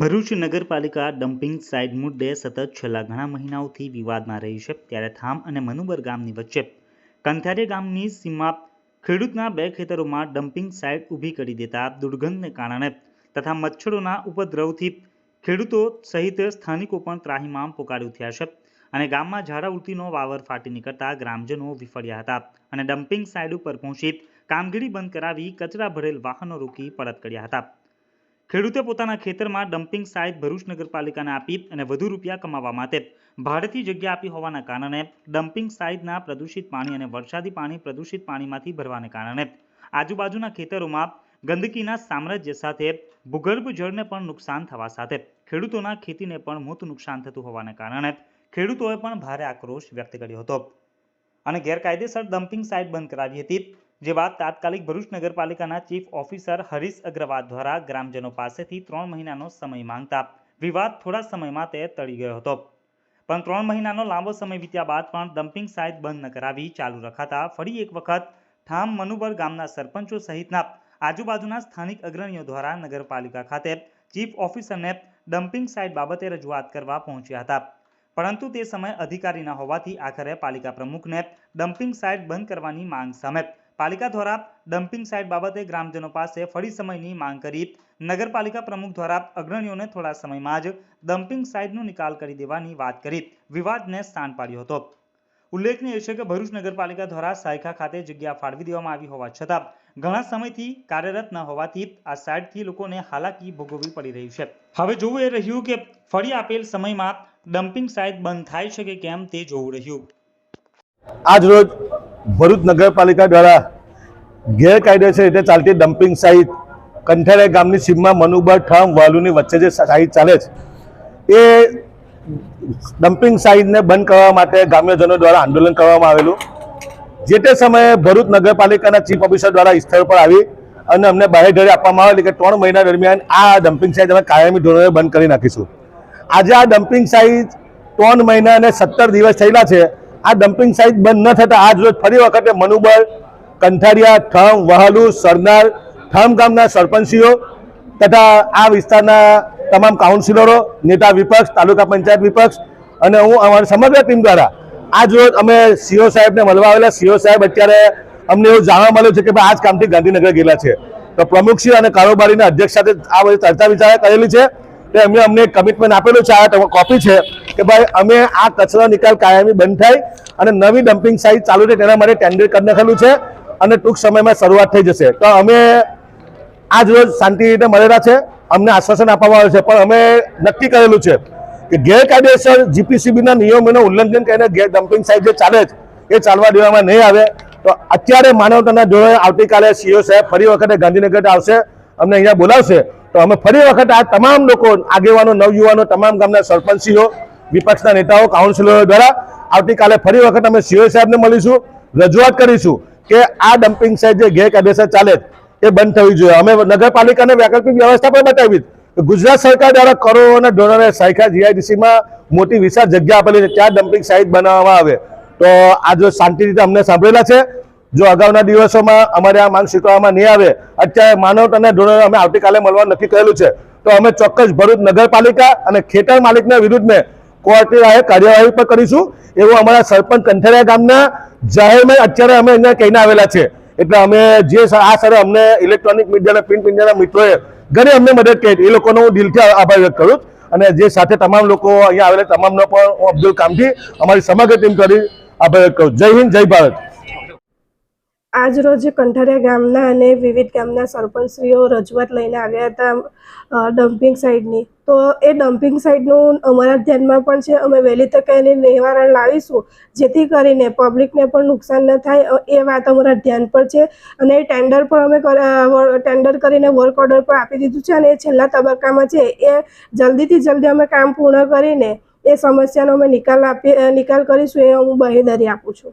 ભરૂચ નગરપાલિકા dumping site મુદ્દે સતત છેલ્લા ઘણા મહિનાઓથી વિવાદમાં રહી છે. ત્યારે થામ અને મનુબર ગામની વચ્ચે કંથારે ગામની સીમા ખેડૂતના બે ખેતરોમાં ડમ્પિંગ સાઇટ ઊભી કરી દેતા દુર્ગંધને કારણે તથા મચ્છરોના ઉપદ્રવથી ખેડૂતો સહિત સ્થાનિકો પણ ત્રાહિમામ પોકારી ઉઠ્યા છે અને ગામમાં ઝાડા ઉલટીનો વાવર ફાટી નીકળતા ગ્રામજનો વિફળ્યા હતા અને ડમ્પિંગ સાઇટ ઉપર પહોંચી કામગીરી બંધ કરાવી કચરા ભરેલ વાહનો રોકી પરત કર્યા હતા. ખેડૂતે પોતાના ખેતરમાં ડમ્પિંગ સાઇટ ભરૂચ નગરપાલિકાને આપી અને વધુ રૂપિયા કમાવા માટે ભાડેથી જગ્યા આપી હોવાના કારણે ડમ્પિંગ સાઇટના પ્રદૂષિત પાણી અને વરસાદી પાણી પ્રદૂષિત પાણીમાંથી ભરવાને કારણે આજુબાજુના ખેતરોમાં ગંદકીના સામ્રાજ્ય સાથે ભૂગર્ભ જળને પણ નુકસાન થવા સાથે ખેડૂતોના ખેતીને પણ મોટું નુકસાન થતું હોવાને કારણે ખેડૂતોએ પણ ભારે આક્રોશ વ્યક્ત કર્યો હતો. અને ગેરકાયદેસર ડમ્પિંગ સાઇટ બંધ કરાવી હતી. જે બાદ તાત્કાલિક ભરૂચ નગરપાલિકાના ચીફ ઓફિસર હરીશ અગ્રવાલ દ્વારા ગ્રામજનો પાસેથી ત્રણ મહિનાનો સમય માંગતા વિવાદ થોડા સમયમાં તે તળી ગયો હતો. પણ ત્રણ મહિનાનો લાંબો સમય વીત્યા બાદ પણ ડમ્પિંગ સાઇટ બંધ ન કરાવી ચાલુ રખાતા ફરી એક વખત ઠામ મનુબર ગામના સરપંચો સહિતના આજુબાજુના સ્થાનિક અગ્રણીઓ દ્વારા નગરપાલિકા ખાતે ચીફ ઓફિસરને ડમ્પિંગ સાઇટ બાબતે રજૂઆત કરવા પહોંચ્યા હતા. પરંતુ તે સમય અધિકારી ન હોવાથી આખરે પાલિકા પ્રમુખને ડમ્પિંગ સાઇટ બંધ કરવાની માંગ સામે પાલિકા દ્વારા ડમ્પિંગ સાઇટ બાબતે ગ્રામજનો પાસે ફરી સમયની માંગ કરી. નગરપાલિકા પ્રમુખ દ્વારા અગ્રણીઓને થોડા સમયમાં જ ડમ્પિંગ સાઇટનો નિકાલ કરી દેવાની વાત કરી. વિવાદને સ્થાન પાડ્યો હતો. ઉલ્લેખનીય છે કે ભરૂચ નગરપાલિકા દ્વારા સાયખા ખાતે જગ્યા ફાળવી દેવામાં આવી હોવા છતાં ઘણા સમયથી કાર્યરત ન હોવાથી આ સાઇટથી લોકોને હાલાકી ભોગવવી પડી રહી છે. હવે જોવું એ રહ્યું કે ફરી આપેલ સમયમાં ડમ્પિંગ સાઇટ બંધ થાય છે કે કેમ તે જોવું રહ્યું. આજ ભરૂચ નગરપાલિકા દ્વારા ગેરકાયદેસર રીતે ચાલતી ડમ્પિંગ સાઇટ કંઠારા ગામની સીમમાં મનુબર ઠામ વાલુની વચ્ચે જે સાઇટ ચાલે છે, એ ડમ્પિંગ સાઇટને બંધ કરવા માટે ગ્રામ્યજનો દ્વારા આંદોલન કરવામાં આવેલું. જે તે સમયે ભરૂચ નગરપાલિકાના ચીફ ઓફિસર દ્વારા સ્થળ પર આવી અને અમને બાહેધરી આપવામાં આવેલી કે ત્રણ મહિના દરમિયાન આ ડમ્પિંગ સાઇટ અમે કાયમી ધોરણે બંધ કરી નાખીશું. આજે આ ડમ્પિંગ સાઇટ ત્રણ મહિના અને સત્તર દિવસ થયેલા છે. આ ડમ્પિંગ સાઇટ બંધ ન થતાં આજ રોજ ફરી વખતે મનુબળ કંઠારિયા ઠમ, વહાલુ, સરનાર, ઠમ ગામના સરપંચીઓ તથા આ વિસ્તારના તમામ કાઉન્સિલરો નેતા વિપક્ષ, તાલુકા પંચાયત વિપક્ષ અને હું અમારી સમગ્ર ટીમ દ્વારા આજ રોજ અમે સીઓ સાહેબને મળવા આવેલા. સીઓ સાહેબ અત્યારે અમને એવું જાણવા મળ્યું છે કે ભાઈ, આજ કામથી ગાંધીનગર ગયેલા છે. તો પ્રમુખશ્રી અને કારોબારીના અધ્યક્ષ સાથે આ બધી ચર્ચા વિચારણા કરેલી છે. તે એમણે અમને કમિટમેન્ટ આપેલું છે. આ કોપી છે. કે ભાઈ, અમે આ કચરા નિકાલ કાયમી બંધ થાય અને નવી ડમ્પિંગ સાઇટ ચાલુ છે તેના માટે ટેન્ડર કરી નાખેલું છે અને ટૂંક સમયમાં શરૂઆત થઈ જશે. તો અમે આજ રોજ શાંતિ રીતે મળેલા છે. અમને આશ્વાસન આપવામાં આવે છે. પણ અમે નક્કી કરેલું છે કે ગેરકાયદેસર જીપીસીબીના નિયમોનું ઉલ્લંઘન કરીને ગેર ડમ્પિંગ સાઇટ જે ચાલે છે, એ ચાલવા દેવામાં નહીં આવે. તો અત્યારે માનવતાના ધોરણે આવતીકાલે સીઓ સાહેબ ફરી વખતે ગાંધીનગર આવશે, અમને અહીંયા બોલાવશે. તો અમે ફરી વખત આ તમામ લોકો, આગેવાનો, નવયુવાનો, તમામ ગામના સરપંચીઓ વિપક્ષના નેતાઓ કાઉન્સિલરો દ્વારા આવતીકાલે ફરી વખત અમે સીઓ સાહેબને મળીશું, રજૂઆત કરીશું કે આ ડમ્પિંગ સાઇટ જે ગેરકાયદેસર ચાલે એ બંધ થવી જોઈએ. અમે નગરપાલિકાને વૈકલ્પિક વ્યવસ્થા પણ બતાવી ગુજરાત સરકાર દ્વારા કરોડોના ધોરણે સાયખા જીઆઈડીસીમાં મોટી વિશાળ જગ્યા આપેલી છે. ત્યાં ડમ્પિંગ સાઇટ બનાવવામાં આવે. તો આ જો શાંતિ રીતે અમને સાંભળેલા છે, જો અગાઉના દિવસોમાં અમારે આ માંગ સ્વીકારવામાં નહીં આવે, અત્યારે માનવ અને ધોરણે અમે આવતીકાલે મળવાનું નક્કી કરેલું છે. તો અમે ચોક્કસ ભરૂચ નગરપાલિકા અને ખેતર માલિકના વિરુદ્ધને કોર્ટની રાહે કાર્યવાહી પણ કરીશું. એવું અમારા સરપંચ કંઠેરા ગામના જાહેરમાં અત્યારે અમે અહીંયા કહીને આવેલા છે. એટલે અમે જે આ સર અમને ઇલેક્ટ્રોનિક મીડિયાના પ્રિન્ટ મીડિયાના મિત્રોએ ઘણી અમને મદદ કરી એ લોકોનો હું દિલથી આભાર વ્યક્ત કરું અને જે સાથે તમામ લોકો અહીંયા આવેલા તમામનો પણ અબ્દુલ કામથી અમારી સમગ્ર ટીમ કરી આભાર વ્યક્ત કરું. જય હિન્દ, જય ભારત. આજ રોજ કંઠારિયા ગામના અને વિવિધ ગામના સરપંચશ્રીઓ રજૂઆત લઈને આવ્યા હતા ડમ્પિંગ સાઇટની તો એ ડમ્પિંગ સાઇટનું અમારા ધ્યાનમાં પણ છે, અમે વહેલી તકે એની નિવારણ લાવીશું, જેથી કરીને પબ્લિકને પણ નુકસાન ન થાય એ વાત અમારા ધ્યાન પર છે. અને એ ટેન્ડર પણ અમે ટેન્ડર કરીને વર્ક ઓર્ડર પણ આપી દીધું છે, અને એ છેલ્લા તબક્કામાં છે, એ જલ્દીથી જલ્દી અમે કામ પૂર્ણ કરીને એ સમસ્યાનો અમે નિકાલ આપી નિકાલ કરીશું, એ હું બહેદરી આપું છું.